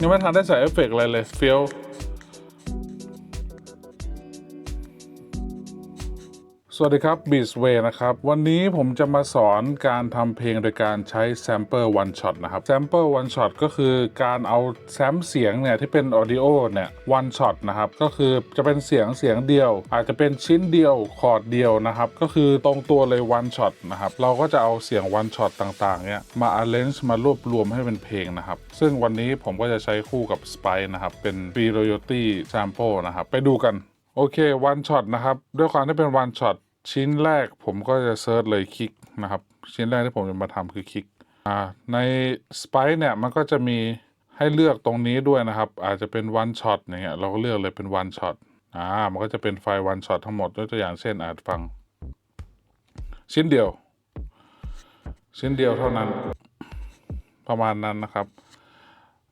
ยังไม่ทันได้ใส่เอฟเฟกต์อะไรเลยเฟี้ยว สวัสดีครับ b e a t Way นะครับ วันนี้ผมจะมาสอนการทำเพลงโดยการใช้ Sample One Shot นะครับ Sample One Shot ก็คือการเอาแซมเสียงเนี่ยที่เป็น Audio เนี่ย One Shot นะครับ ก็คือจะเป็นเสียงเสียงเดียว อาจจะเป็นชิ้นเดียวคอร์ดเดียวนะครับ ก็คือตรงตัวเลย One Shot นะครับ เราก็จะเอาเสียง One Shot ต่างๆเนี่ยมา arrange มารวบรวมให้เป็นเพลงนะครับ ซึ่งวันนี้ผมก็จะใช้คู่กับ Spice นะครับ เป็น Free Royalty Sample นะครับ ไปดูกันโอเค one shot นะครับ ด้วยความที่เป็น one shot ชิ้ ชิ้นแรกผมก็จะเซิร์ชเลยคลิกนะครับ ชิ้นแรกที่ผมจะมาทำคือคลิกอ่าใน Spice เนี่ยมันก็จะมีให้เลือกตรงนี้ด้วยนะครับ อาจจะเป็น one shot อย่างเงี้ยเราก็เลือกเลยเป็น one shot อ่ามันก็จะเป็นไฟล์ one shot ทั้งหมดยกตัวอย่างเช่นอาจฟัง ชิ้นเดียว ชิ้นเดียวเท่านั้น ประมาณนั้นนะครับ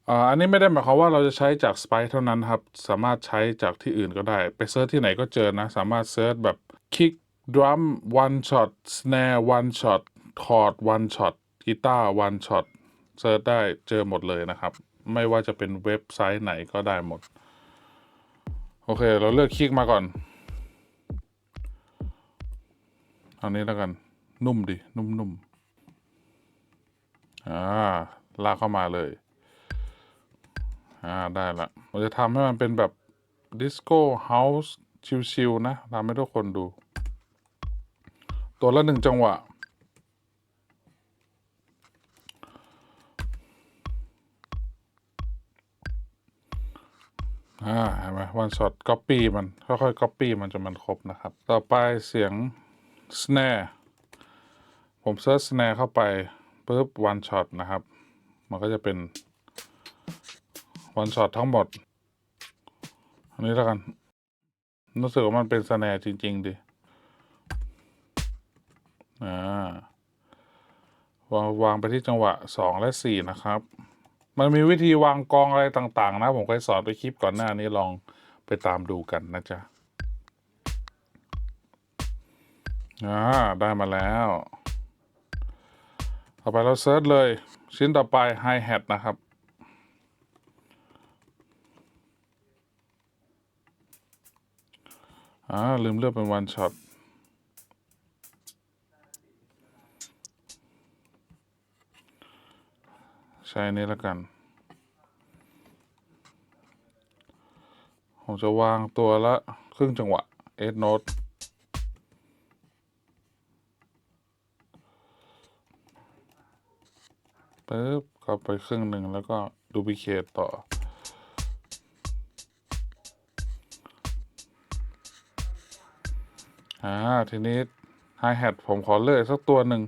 อ่าอันนี้ไม่ได้หมายความว่าเราจะใช้จาก Spice เท่านั้นครับ สามารถใช้จากที่อื่นก็ได้ ไปเซิร์ชที่ไหนก็เจอนะ สามารถเซิร์ชแบบคิก kick drum one shot snare one shot chord one shot กีตาร์ one shot เซิร์ชได้เจอหมดเลยนะครับ ไม่ว่าจะเป็นเว็บไซต์ไหนก็ได้หมด โอเค เราเลือกคลิกมาก่อนเอานี้แล้วกัน นุ่มดิ นุ่มๆอ่าลากเข้ามาเลย อ่า ได้ละเราจะทำให้มันเป็นแบบดิสโก้เฮาส์ชิลๆนะทำให้ทุกคนดู ตัวละหนึ่งจังหวะ อ่าเห็นไหมวันช็อตก๊อปปี้มัน ค่อยๆก๊อปปี้มันจนมันครบนะครับ ต่อไปเสียง snare ผมเซิร์ช snare เข้าไปปุ๊บ one shot นะครับ มันก็จะเป็นวันช็อตทั้งหมด อันนี้แล้วกัน รู้สึกว่ามันเป็นสแนร์จริง ๆ ดิ วางวางไปที่จังหวะสองและสี่นะครับ มันมีวิธีวางกองอะไรต่าง ๆ นะ ผมเคยสอนไปคลิปก่อนหน้านี้ลองไปตามดูกันนะจ๊ะอ่าได้มาแล้วต่อไปเราเซิร์ชเลย ชิ้นต่อไป Hi Hat นะครับอ่าลืมเลือกเป็นวันช็อต ใช้นี้แล้วกัน ผมจะวางตัวละครึ่งจังหวะเอสโนตปึ๊บก็ไปครึ่งหนึ่งแล้วก็ดูพิเคตต่ออ่าทีนี้ไฮแฮทผมขอเลือกสักตัวหนึ่ง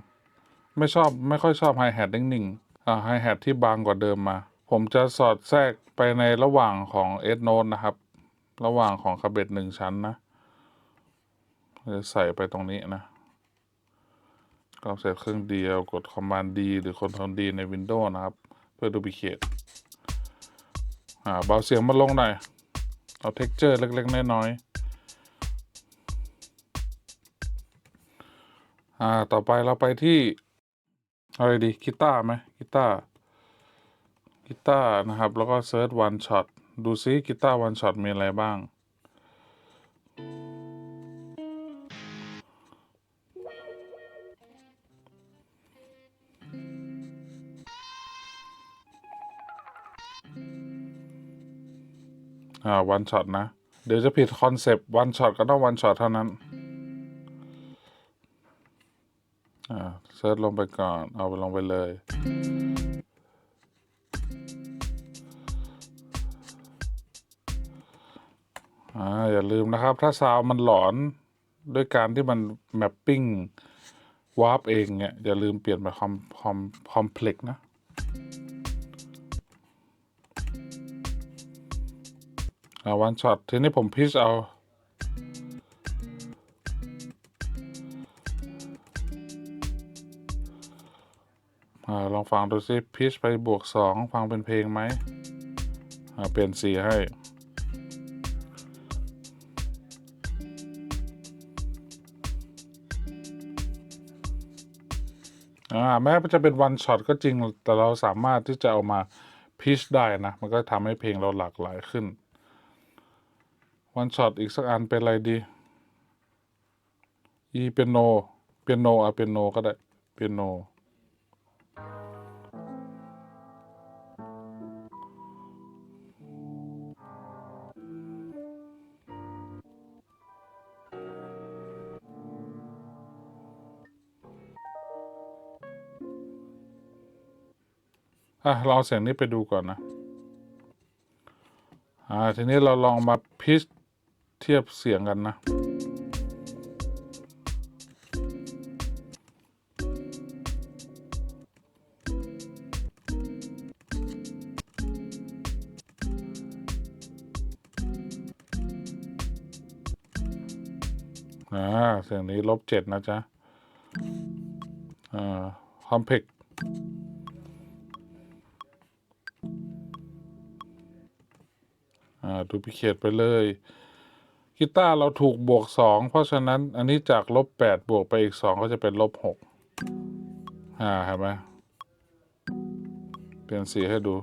ไม่ชอบ ไม่ค่อยชอบไฮแฮทนิ่งๆอ่า ไฮแฮทที่บางกว่าเดิมมา ผมจะสอดแทรกไปในระหว่างของเอสโนนนะครับ ระหว่างของคาเบตหนึ่งชั้นนะจะใส่ไปตรงนี้นะก็เสร็จเครื่องเดียวกด Command D หรือ Ctrl D ใน Windows นะครับ เพื่อ duplicate อ่าเบาเสียงมาลงหน่อย เอา texture เล็ก ๆ น้อยๆอ่าต่อไปเราไปที่ อะไรดีกีตาร์ไหมกีตาร์กีตาร์นะครับ แล้วก็เซิร์ช one shot ดูซิกีตาร์ one shot มีอะไรบ้าง อ่า one shot นะ เดี๋ยวจะผิดคอนเซปต์ one shot ก็ต้อง one shot เท่านั้น เซิร์ชลงไปก่อน เอาไปลงไปเลยอ่าอย่าลืมนะครับ ถ้าซาวมันหลอนด้วยการที่มันแมปปิ้งวาร์ปเองเนี่ย อย่าลืมเปลี่ยนไปคอมคอมคอมเพล็กนะ อ่าวันช็อตทีนี้ผมพิชเอา อลองฟังดูซิพิชไปบวกสองฟังเป็นเพลงไหมเปลี่ยนสีให้ แม้จะเป็นวันช็อตก็จริง แต่เราสามารถที่จะเอามาพิชได้นะ มันก็ทำให้เพลงเราหลากหลายขึ้น วันช็อตอีกสักอันเป็นอะไรดี อีเปียโน เปียโนอะเปียโนก็ได้ เปียโน อะเราเอาเสียงนี้ไปดูก่อนนะ อ่า ทีนี้เราลองมาพิชเทียบเสียงกันนะ อ่าเสียงนี้ลบเจ็ดนะจ๊ะ อ่าคอมเพกอ่าดูพิเคตไปเลยกีตาร์เราถูกบวกสองเพราะฉะนั้นอันนี้จากลบแปดบวกไปอีกสองก็จะเป็นลบหกอ่าเห็นไหมเปลี่ยนสีให้ดู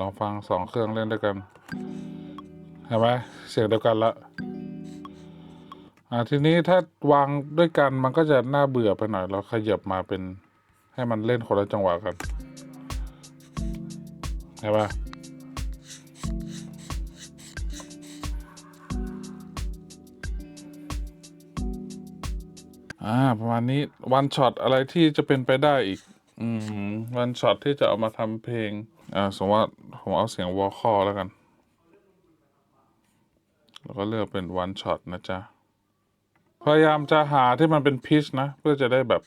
ลองฟังสองเครื่องเล่นด้วยกันเห็นไหมเสียงเดียวกันละอ่าทีนี้ถ้าวางด้วยกันมันก็จะน่าเบื่อไปหน่อยเราขยับมาเป็นให้มันเล่นคนละจังหวะกันใช่ปะอ่าประมาณนี้วันช็อตอะไรที่จะเป็นไปได้อีก อืมวันช็อตที่จะเอามาทำเพลง อ่าสมมติว่าผมเอาเสียงวอลคอแล้วกัน แล้วก็เลือกเป็นวันช็อตนะจ๊ะ พยายามจะหาที่มันเป็นพิชนะ เพื่อจะได้แบบ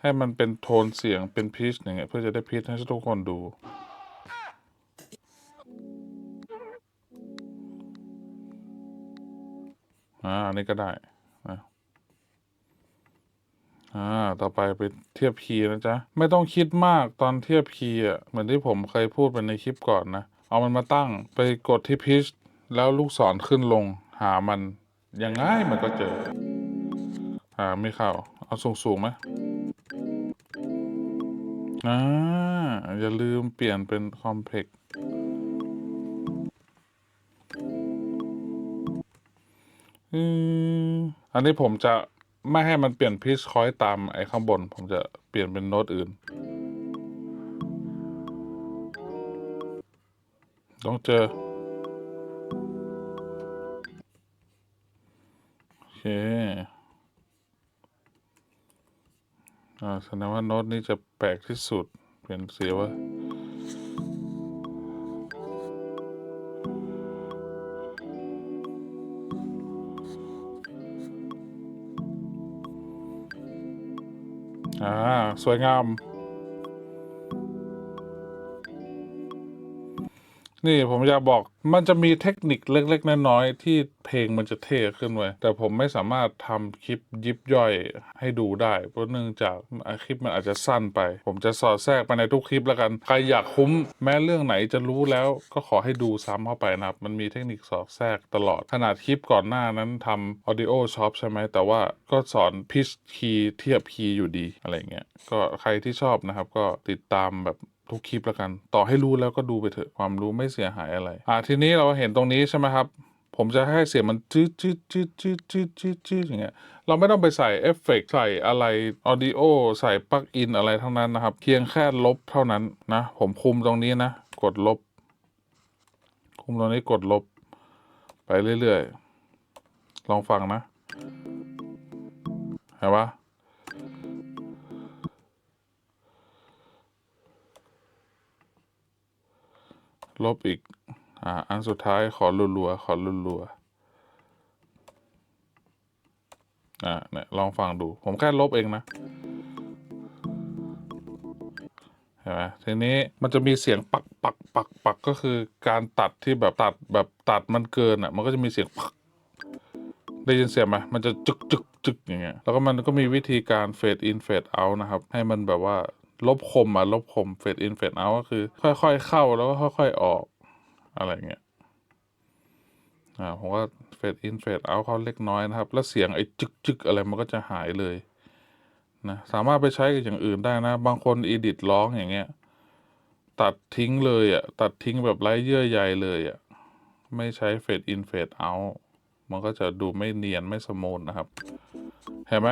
ให้มันเป็นโทนเสียงเป็นพิชอย่างเงี้ยเพื่อจะได้พิชให้ทุกคนดูอ่าอันนี้ก็ได้นะ อ่า ต่อไปไปเทียบคีย์นะจ๊ะ ไม่ต้องคิดมากตอนเทียบคีย์อะ เหมือนที่ผมเคยพูดไปในคลิปก่อนนะ เอามันมาตั้งไปกดที่พิชแล้วลูกศรขึ้นลง หามัน ยังไงมันก็เจอ อ่า ไม่เข้า เอาสูงสูงไหมอ่า อย่าลืมเปลี่ยนเป็นคอมเพล็กอืมอันนี้ผมจะ ไม่ให้มันเปลี่ยนพิชคอยตามไอ้ข้างบน ผมจะเปลี่ยนเป็นโน้ตอื่น ต้องเจอ โอเค อ่าแสดงว่าโน้ตนี้จะแปลกที่สุด เปลี่ยนเสียว่า อ่า สวยงาม นี่ผมอยากบอกมันจะมีเทคนิคเล็กๆน้อยๆที่เพลงมันจะเท่ขึ้นไว้ยแต่ผมไม่สามารถทำคลิปยิบย่อยให้ดูได้ เพราะเนื่องจากคลิปมันอาจจะสั้นไป ผมจะสอดแทรกไปในทุกคลิปแล้วกัน ใครอยากคุ้มแม้เรื่องไหนจะรู้แล้วก็ขอให้ดูซ้ำเข้าไปนะครับ มันมีเทคนิคสอดแทรกตลอดขนาดคลิปก่อนหน้านั้นทำ audio shop ใช่ไหมแต่ว่าก็สอนพิชคีย์เทียบคีย์อยู่ดีอะไรเงี้ยก็ใครที่ชอบนะครับก็ติดตามแบบ ทุกคลิปแล้วกัน ต่อให้รู้แล้วก็ดูไปเถอะความรู้ไม่เสียหายอะไร อ่าทีนี้เราเห็นตรงนี้ใช่ไหมครับ ผมจะให้เสียงมันจืดจืดจืดจืดจืดจืดจืดอย่างเงี้ยเราไม่ต้องไปใส่เอฟเฟกต์ใส่อะไรออดิโอใส่ปลั๊กอินอะไรทั้งนั้นนะครับ เพียงแค่ลบเท่านั้นนะ ผมคุมตรงนี้นะ กดลบ คุมตรงนี้กดลบ ไปเรื่อยๆ ลองฟังนะเห็นปะ ลบอีกอ่าอันสุดท้ายขอรัวๆขอรัวๆอ่าเนี่ยลองฟังดู ผมแค่ลบเองนะเห็นไหมทีนี้มันจะมีเสียงปักปักปักปักก็คือการตัดที่แบบตัดแบบตัดมันเกินอะ มันก็จะมีเสียงปักได้ยินเสียงไหมมันจะจึกจึกจึกอย่างเงี้ยแล้วก็มันก็มีวิธีการเฟดอินเฟดเอานะครับ ให้มันแบบว่า ลบคมอะลบคมเฟดอินเฟดเอาก็คือ ค่อยๆเข้าแล้วก็ค่อย ๆออก อะไรเงี้ยอ่าผมว่าเฟดอินเฟดเอาเขาเล็กน้อยนะครับ แล้วเสียงไอ้จึกจึกอะไรมันก็จะหายเลยนะสามารถไปใช้กับอย่างอื่นได้นะ บางคนอีดิทร้องอย่างเงี้ย ตัดทิ้งเลยอะตัดทิ้งแบบไร้เยื่อใยเลยอะไม่ใช้เฟดอินเฟดเอามันก็จะดูไม่เนียนไม่สมูทนะครับ เห็นไหม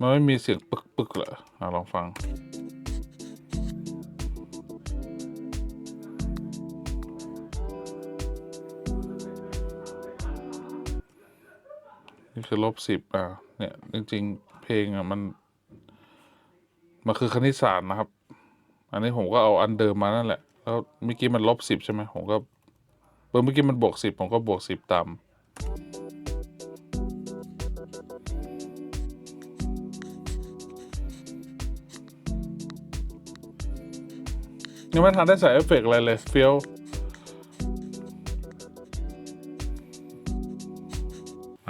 มันไม่มีเสียงปึกปึกๆเหรออะลองฟัง นี่คือลบสิบอะ เนี่ย จริง ๆ เพลงอะ มัน มันคือคณิตศาสตร์นะครับ อันนี้ผมก็เอาอันเดิมมานั่นแหละ แล้วเมื่อกี้มันลบสิบใช่ไหมผมก็เมื่อกี้มันบวกสิบผมก็บวกสิบตาม ยังไม่ทันได้ใส่เอฟเฟกต์อะไรเลยเฟี้ยว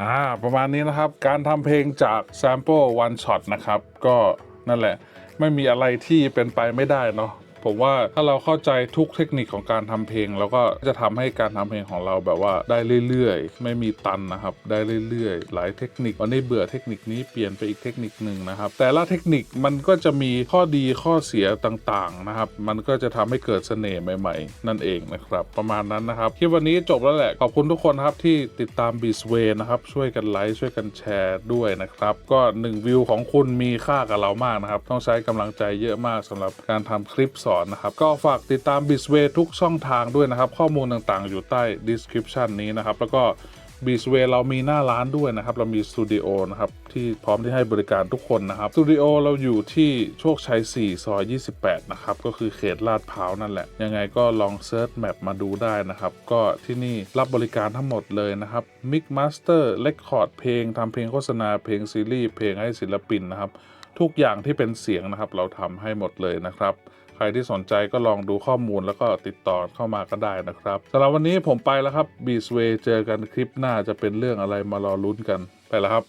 อ่าประมาณนี้นะครับ การทำเพลงจาก sample one shot นะครับ ก็นั่นแหละ ไม่มีอะไรที่เป็นไปไม่ได้เนาะ ผมว่าถ้าเราเข้าใจทุกเทคนิคของการทำเพลง แล้วก็จะทำให้การทำเพลงของเราแบบว่าได้เรื่อยๆ ไม่มีตันนะครับ ได้เรื่อยๆ หลายเทคนิควันนี้เบื่อเทคนิคนี้เปลี่ยนไปอีกเทคนิคหนึ่งนะครับ แต่ละเทคนิคมันก็จะมีข้อดีข้อเสียต่างๆนะครับ มันก็จะทำให้เกิดเสน่ห์ใหม่ ๆ นั่นเองนะครับ ประมาณนั้นนะครับคลิปวันนี้จบแล้วแหละขอบคุณทุกคนครับที่ติดตาม b e a s w a y นะครับช่วยกันไลค์ช่วยกันแชร์ด้วยนะครับก็1วิวของคุณมีค่ากับเรามากนะครับต้องใช้กำลังใจเยอะมากสำหรับการทำคลิปสอนนะครับ ก็ฝากติดตาม b e a s w a y ทุกช่องทางด้วยนะครับ ข้อมูลต่างๆ อยู่ใต้ description นี้นะครับ แล้วก็บีสเวเรามีหน้าร้านด้วยนะครับ เรามีสตูดิโอนะครับ ที่พร้อมที่ให้บริการทุกคนนะครับสตูดิโอเราอยู่ที่โชคชัย 4 ซอย 28 นะครับ ก็คือเขตลาดพร้าวนั่นแหละ ยังไงก็ลองเซิร์ชแมปมาดูได้นะครับ ก็ที่นี่รับบริการทั้งหมดเลยนะครับมิกมาสเตอร์เลคคอร์ดเพลงทำเพลงโฆษณาเพลงซีรีส์เพลงให้ศิลปินนะครับทุกอย่างที่เป็นเสียงนะครับ เราทำให้หมดเลยนะครับ ใครที่สนใจก็ลองดูข้อมูลแล้วก็ติดต่อเข้ามาก็ได้นะครับสำหรับวันนี้ผมไปแล้วครับบีสเวเจอกันคลิปหน้าจะเป็นเรื่องอะไรมารอลุ้นกันไปแล้วครับ